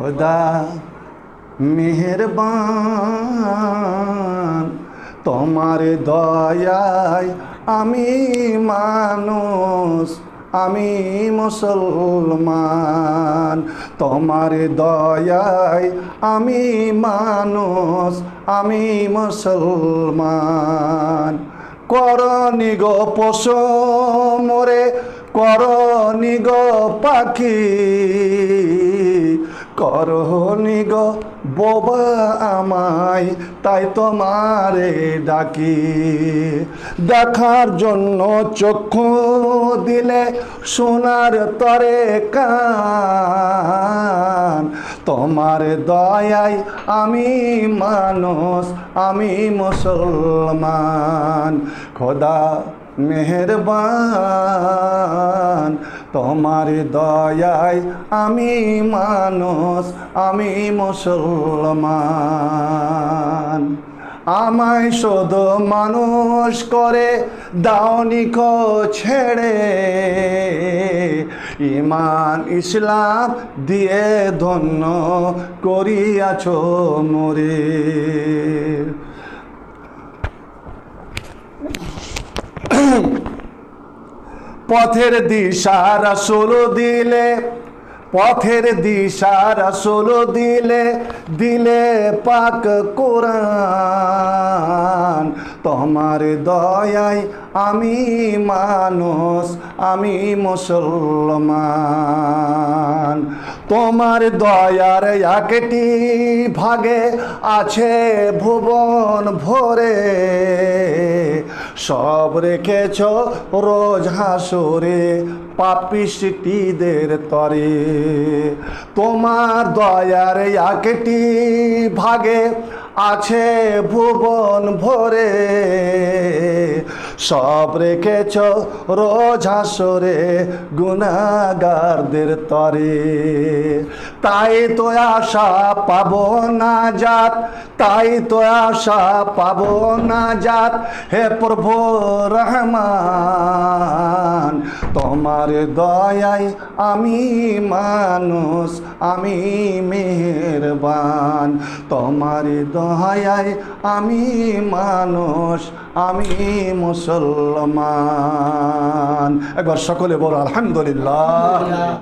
খোদা মেহেরবান, তোমার দয়ায় আমি মানুষ, আমি মুসলমান। তোমার দয়ায় আমি মানুষ, আমি মুসলমান। করনি গো পোষ মোরে করনি গো পাখি। করনি গো বোবা আমায়, তাই তোমারে ডাকি। দেখার জন্য চক্ষু দিলে সোনার তরে কান। তোমার দয়ায় আমি মানুষ, আমি মুসলমান। খোদা মেহেরবান, তোমার দয়ায় আমি মানুষ, আমি মুসলমান। আমায় শুধু মানুষ করে দাওনিক ছেড়ে, ইমান ইসলাম দিয়ে ধন্য করিয়াছ মোরে। পথের দিশা রসুল দিলে, পথের দিশা রসুল দিলে দিলে পাক কোরআন। তোমার দয়াই আমি মানুষ, আমি মুসলমান। তোমার দয়ার একটি ভাগে আছে ভুবন ভরে। সব রেখেছ রোজ হাসরে পাপিষ্টিদের তরে। তোমার দয়ার একটি ভাগে আছে ভুবন ভরে। সব রেখেছ রোজ হাসরে গুণাগারদের তরে। তাই তো আশা পাব না যাত তাই তো আশা পাবো না যাত হে প্রভু রহমান। তোমার দয়ায় আমি মানুষ, আমি মেহরবান। তোমার দয়ায় আমি মানুষ, আমি মুসলমান। একবার সকলে বলো, আলহামদুলিল্লাহ।